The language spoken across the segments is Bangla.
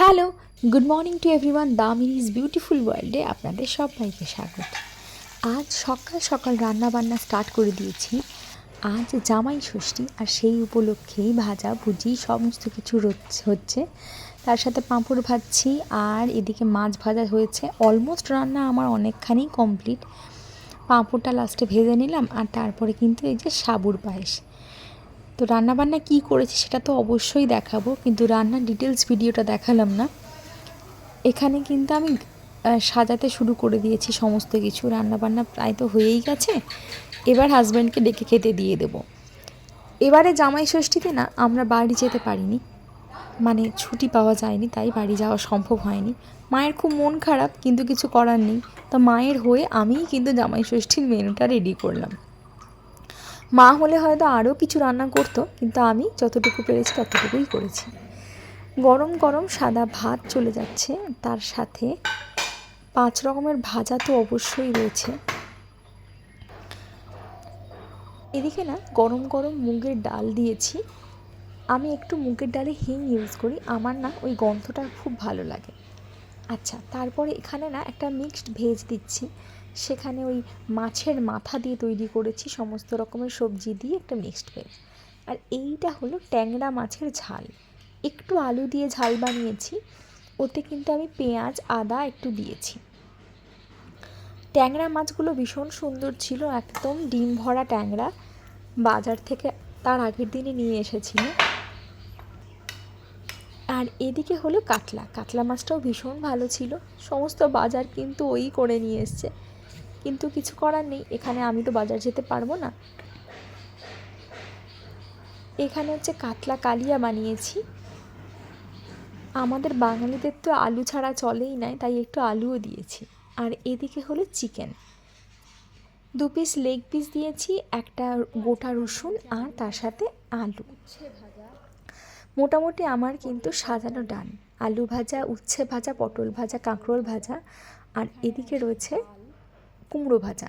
Hello good morning to everyone Damini's beautiful ওয়ার্ল্ডে আপনাদের সবাইকে স্বাগত। আজ সকাল সকাল রান্না বান্না স্টার্ট করে দিয়েছি। আজ জামাই ষষ্ঠী, আর সেই উপলক্ষেই ভাজা, ভুজি, সমস্ত কিছু হচ্ছে। তার সাথে পাঁপড় ভাজছি, আর এদিকে মাছ ভাজা হয়েছে। অলমোস্ট রান্না আমার অনেকখানি কমপ্লিট পাঁপড়টা লাস্টে ভেজে নিলাম, আর তারপরে কিন্তু এই যে সাবুর পায়েস। তো রান্নাবান্না কী করেছি সেটা তো অবশ্যই দেখাবো, কিন্তু রান্নার ডিটেলস ভিডিওটা দেখালাম না। এখানে কিন্তু আমি সাজাতে শুরু করে দিয়েছি সমস্ত কিছু। রান্নাবান্না প্রায় তো হয়েই গেছে। এবার হাজব্যান্ডকে ডেকে খেতে দিয়ে দেব। এবারে জামাই ষষ্ঠীতে না আমরা বাড়ি যেতে পারিনি। মানে ছুটি পাওয়া যায়নি, তাই বাড়ি যাওয়া সম্ভব হয়নি। মায়ের খুব মন খারাপ, কিন্তু কিছু করার নেই। তো মায়ের হয়ে আমিই কিন্তু জামাই ষষ্ঠীর মেনুটা রেডি করলাম। মা হলে হয়তো আরও কিছু রান্না করতো, কিন্তু আমি যতটুকু পেরেছি ততটুকুই করেছি। গরম গরম সাদা ভাত চলে যাচ্ছে, তার সাথে পাঁচ রকমের ভাজা তো অবশ্যই রয়েছে। এদিকে না, গরম গরম মুগের ডাল দিয়েছি। আমি একটু মুগের ডালে হিং ইউজ করি, আমার না ওই গন্ধটা খুব ভালো লাগে। আচ্ছা তারপরে এখানে না একটা মিক্সড ভেজ দিচ্ছি। সেখানে ওই মাছের মাথা দিয়ে তৈরি করেছি, সমস্ত রকমের সবজি দিয়ে একটা মিক্সড ভেজ আর এইটা হলো ট্যাংরা মাছের ঝাল। একটু আলু দিয়ে ঝাল বানিয়েছি, ওতে কিন্তু আমি পেঁয়াজ, আদা একটু দিয়েছি। ট্যাংরা মাছগুলো ভীষণ সুন্দর ছিল, একদম ডিম ভরা ট্যাংরা। বাজার থেকে তার আগের দিনে নিয়ে এসেছিল। আর এদিকে হলো কাতলা। কাতলা মাছটাও ভীষণ ভালো ছিল। সমস্ত বাজার কিন্তু ওই করে নিয়ে এসছে। কিন্তু কিছু করার নেই। এখানে আমি তো বাজার যেতে পারব না। এখানে হচ্ছে কাতলা কালিয়া বানিয়েছি। আমাদের বাঙালিদের তো আলু ছাড়া চলেই নাই তাই একটু আলুও দিয়েছি। আর এদিকে হলো চিকেন। দু পিস লেগ পিস দিয়েছি, একটা গোটা রসুন আর তার সাথে আলু। মোটামুটি আমার কিন্তু সাজানো ডান। আলু ভাজা, উচ্ছে ভাজা, পটল ভাজা, কাঁকরোল ভাজা। আর এদিকে রয়েছে কুমড়ো ভাজা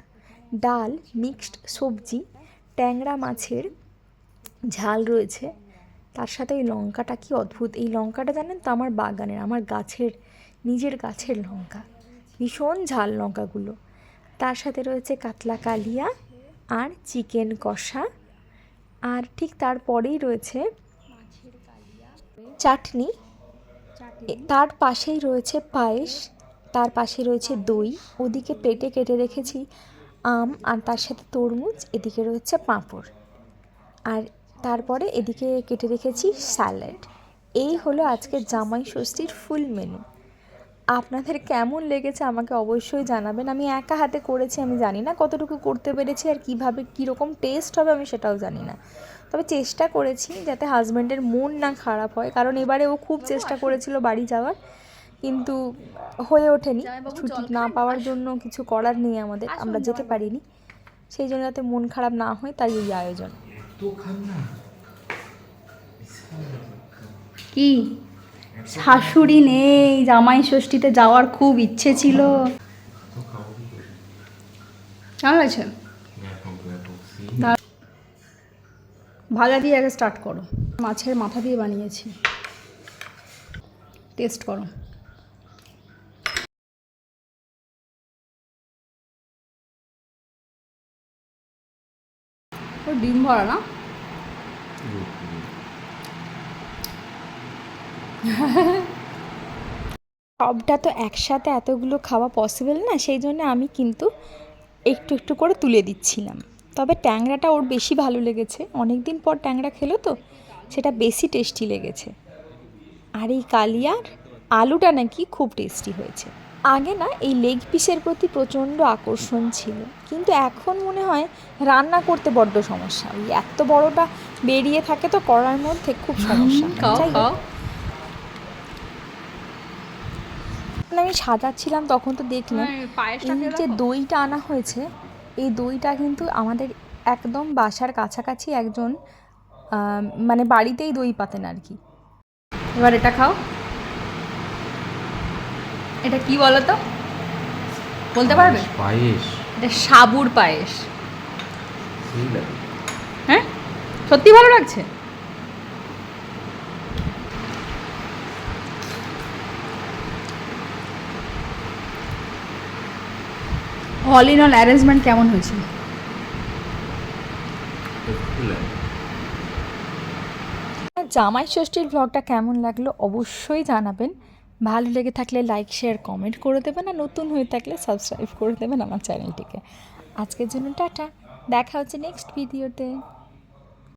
ডাল মিক্সড সবজি ট্যাংরা মাছের ঝাল রয়েছে। তার সাথে ওই লঙ্কাটা কি অদ্ভুত! এই লঙ্কাটা জানেন তো আমার বাগানের আমার গাছের নিজের গাছের লঙ্কা। ভীষণ ঝাল লঙ্কাগুলো। তার সাথে রয়েছে কাতলা কালিয়া আর চিকেন কষা। আর ঠিক তারপরেই রয়েছে চাটনি। তার পাশেই রয়েছে পায়েস। তার পাশে রয়েছে দই, ওদিকে প্লেটে কেটে রেখেছি আম আর তার সাথে তরমুজ, এদিকে রয়েছে পাঁপড়। আর তারপরে এদিকে কেটে রেখেছি স্যালাড। এই হলো আজকের জামাই ষষ্ঠীর ফুল মেনু। আপনাদের কেমন লেগেছে আমাকে অবশ্যই জানাবেন। আমি একা হাতে করেছি, আমি জানি না কতটুকু করতে পেরেছি আর কীভাবে, কীরকম টেস্ট হবে আমি সেটাও জানি না। তবে চেষ্টা করেছি যাতে হাজব্যান্ডের মন না খারাপ হয়, কারণ এবারে ও খুব চেষ্টা করেছিল বাড়ি যাওয়ার। কিন্তু হয়ে ওঠেনি। ছুটি না পাওয়ার জন্য কিছু করার নেই আমাদের আমরা যেতে পারিনি। সেই জন্য যাতে মন খারাপ না হয় তাই এই আয়োজন। কি? শাশুড়ি নেই জামাই ষষ্ঠীতে যাওয়ার খুব ইচ্ছে ছিল। কেমন লাগছে? দাঁড়া- ভাজা দিয়ে আগে স্টার্ট করো। মাছের মাথা দিয়ে বানিয়েছি। টেস্ট করো। ডিম ভরা না? সবটা তো একসাথে এতগুলো খাওয়া পসিবল না, সেই জন্য আমি কিন্তু একটু একটু করে তুলে দিচ্ছিলাম। তবে ট্যাংরাটা ওর বেশি ভালো লেগেছে। অনেক দিন পর ট্যাংরা খেলো তো, সেটা বেশি টেস্টি লেগেছে। আর এই কালিয়ার আলুটা নাকি খুব টেস্টি হয়েছে। আগে না এই লেগ পিসের প্রতি প্রচণ্ড আকর্ষণ ছিল। কিন্তু এখন মনে হয় রান্না করতে বড্ড সমস্যা। ওই এত বড়টা বেরিয়ে থাকে তো করার মধ্যে খুব সমস্যা। আমি সাজাচ্ছিলাম তখন তো দেখলাম এই যে দইটা আনা হয়েছে এই দইটা কিন্তু আমাদের একদম বাসার কাছাকাছি একজন আহ, মানে বাড়িতেই দই পাতেন আর কি। এবার এটা খাও। এটা কি বলো তো বলতে পারবে? পায়েশ এটা সাবুর পায়েস। হ্যাঁ? সত্যি ভালো লাগছে? অল ইন অল অ্যারেঞ্জমেন্ট কেমন হয়েছিল? জামাই ষষ্ঠীর ব্লগটা কেমন লাগল অবশ্যই জানাবেন। ভালো লেগে থাকলে লাইক শেয়ার কমেন্ট করে দেবেন আর নতুন হয়ে থাকলে সাবস্ক্রাইব করে দেবেন আমার চ্যানেলটিকে আজকের জন্য টাটা। দেখা হচ্ছে নেক্সট ভিডিওতে